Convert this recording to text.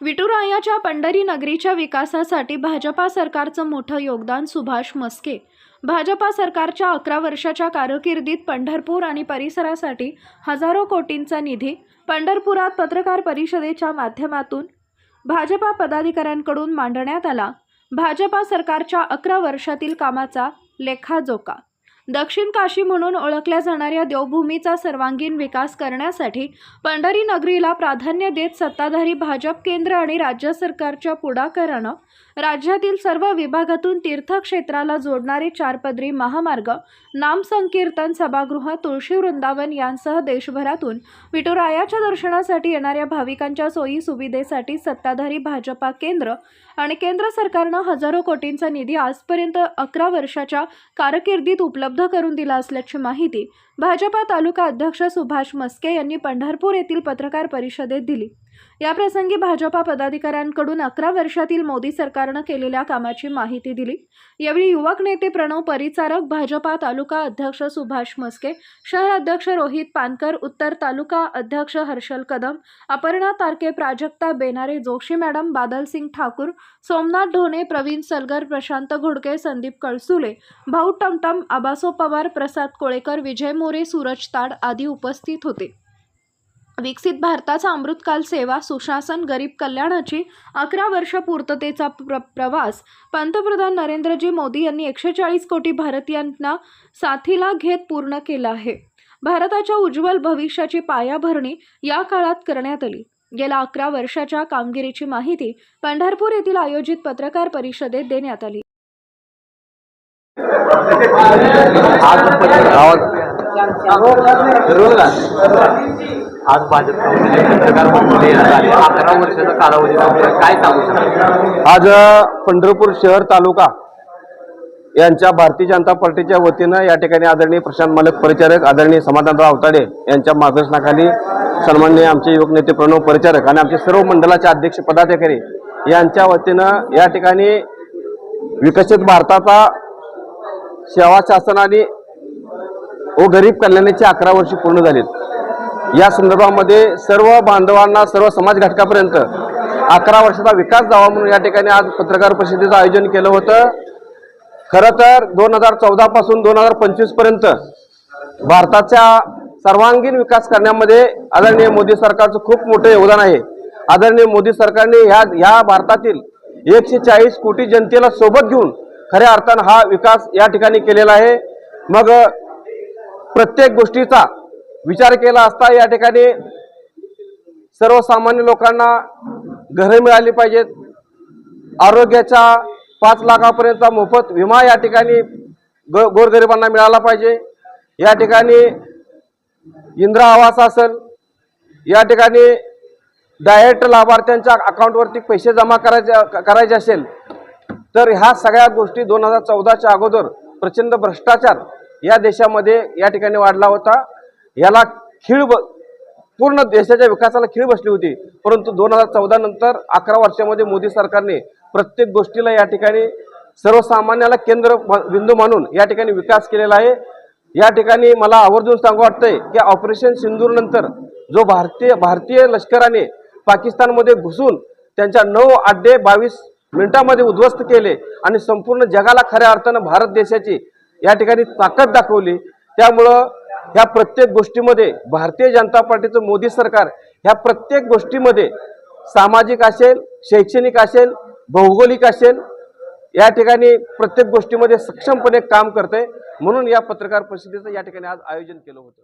विटुरायाच्या पंढरी नगरीच्या विकासासाठी भाजपा सरकारचं मोठं योगदान सुभाष मस्के भाजपा सरकारच्या अकरा वर्षाच्या कारकिर्दीत पंढरपूर आणि परिसरासाठी हजारो कोटींचा निधी पंढरपुरात पत्रकार परिषदेच्या माध्यमातून भाजपा पदाधिकाऱ्यांकडून मांडण्यात आला. भाजपा सरकारच्या अकरा वर्षातील कामाचा लेखाजोखा दक्षिण काशी म्हणून ओळखल्या जाणाऱ्या देवभूमीचा सर्वांगीण विकास करण्यासाठी पंढरी नगरीला प्राधान्य देत सत्ताधारी भाजप केंद्र आणि राज्य सरकारच्या पुढाकारानं राज्यातील सर्व विभागातून तीर्थक्षेत्राला जोडणारे चारपदरी महामार्ग नामसंकीर्तन सभागृह तुळशी वृंदावन यांसह देशभरातून विठुरायाच्या दर्शनासाठी येणाऱ्या भाविकांच्या सोयी सुविधेसाठी सत्ताधारी भाजपा केंद्र आणि केंद्र सरकारनं हजारो कोटींचा निधी आजपर्यंत अकरा वर्षाच्या कारकिर्दीत उपलब्ध करून दिला असल्याची माहिती भाजपा तालुका अध्यक्ष सुभाष मस्के यांनी पंढरपूर येथील पत्रकार परिषदेत दिली. याप्रसंगी भाजपा पदाधिकाऱ्यांकडून अकरा वर्षातील मोदी सरकारनं केलेल्या कामाची माहिती दिली. यावेळी युवक नेते प्रणव परिचारक भाजपा तालुका अध्यक्ष सुभाष मस्के शहर अध्यक्ष रोहित पानकर उत्तर तालुका अध्यक्ष हर्षल कदम अपर्णा तारके प्राजक्ता बेनारे जोशी मॅडम बादलसिंग ठाकूर सोमनाथ ढोणे प्रवीण सलगर प्रशांत घोडके संदीप कळसुले भाऊ टमटम आबासो पवार प्रसाद कोळेकर विजय मोरे सूरज ताड आदी उपस्थित होते. विकसित भारताचा अमृतकाल सेवा सुशासन गरीब कल्याणाची अकरा वर्ष पूर्ततेचा प्र प्रवास. पंतप्रधान नरेंद्रजी मोदी यांनी एकशे चाळीस कोटी भारतीयांना साथीला घेत पूर्ण केला आहे. भारताच्या उज्ज्वल भविष्याची पायाभरणी या काळात करण्यात आली. गेल्या अकरा वर्षाच्या कामगिरीची माहिती पंढरपूर येथील आयोजित पत्रकार परिषदेत देण्यात आली. आज अकरा वर्षाचा कालावधी काय सांगू आज पंढरपूर शहर तालुका यांच्या भारतीय जनता पार्टीच्या वतीनं या ठिकाणी आदरणीय प्रशांत मालक परिचारक आदरणीय समाधानराव अवताडे यांच्या मार्गदर्शनाखाली सन्माननीय आमचे युवक नेते प्रणव परिचारक आणि आमचे सर्व मंडळाचे अध्यक्ष पदाधिकारी यांच्या वतीनं या ठिकाणी विकसित भारताचा सेवा शासनाने व गरीब कल्याणाची अकरा वर्षे पूर्ण झालीत. या संदर्भामध्ये सर्व बांधवांना सर्व समाज घटकापर्यंत अकरा वर्षाचा विकास जावा म्हणून या ठिकाणी आज पत्रकार परिषदेचं आयोजन केलं होतं. खरं तर दोन हजार चौदा पासून दोन हजार पंचवीसपर्यंत भारताच्या सर्वांगीण विकास करण्यामध्ये आदरणीय मोदी सरकारचं खूप मोठं योगदान आहे. आदरणीय मोदी सरकारने ह्या ह्या भारतातील एकशे चाळीस कोटी जनतेला सोबत घेऊन खऱ्या अर्थानं हा विकास या ठिकाणी केलेला आहे. मग प्रत्येक गोष्टीचा विचार केला असता या ठिकाणी सर्वसामान्य लोकांना घरे मिळाली पाहिजेत. आरोग्याच्या पाच लाखापर्यंतचा मोफत विमा या ठिकाणी ग गोरगरिबांना मिळाला पाहिजे. या ठिकाणी इंदिरा आवास असेल या ठिकाणी डायरेक्ट लाभार्थ्यांच्या अकाउंटवरती पैसे जमा करायचे करायचे असेल तर ह्या सगळ्या गोष्टी दोन हजार चौदाच्या अगोदर प्रचंड भ्रष्टाचार या देशामध्ये या ठिकाणी वाढला होता. याला खीळ ब पूर्ण देशाच्या विकासाला खीळ बसली होती. परंतु दोन हजार चौदा नंतर अकरा वर्षामध्ये मोदी सरकारने प्रत्येक गोष्टीला या ठिकाणी सर्वसामान्याला केंद्र बिंदू मानून या ठिकाणी विकास केलेला आहे. या ठिकाणी मला आवर्जून सांगू वाटतंय की ऑपरेशन सिंदूर नंतर जो भारतीय भारतीय लष्कराने पाकिस्तानमध्ये घुसून त्यांच्या नऊ अड्डे बावीस मिनिटांमध्ये उद्ध्वस्त केले आणि संपूर्ण जगाला खऱ्या अर्थानं भारत देशाची या ठिकाणी ताकद दाखवली. त्यामुळं ह्या प्रत्येक गोष्टीमध्ये भारतीय जनता पार्टीचं मोदी सरकार ह्या प्रत्येक गोष्टीमध्ये सामाजिक असेल शैक्षणिक असेल भौगोलिक असेल या ठिकाणी प्रत्येक गोष्टीमध्ये सक्षमपणे काम करते म्हणून या पत्रकार परिषदेचं या ठिकाणी आज आयोजन केलं होतं.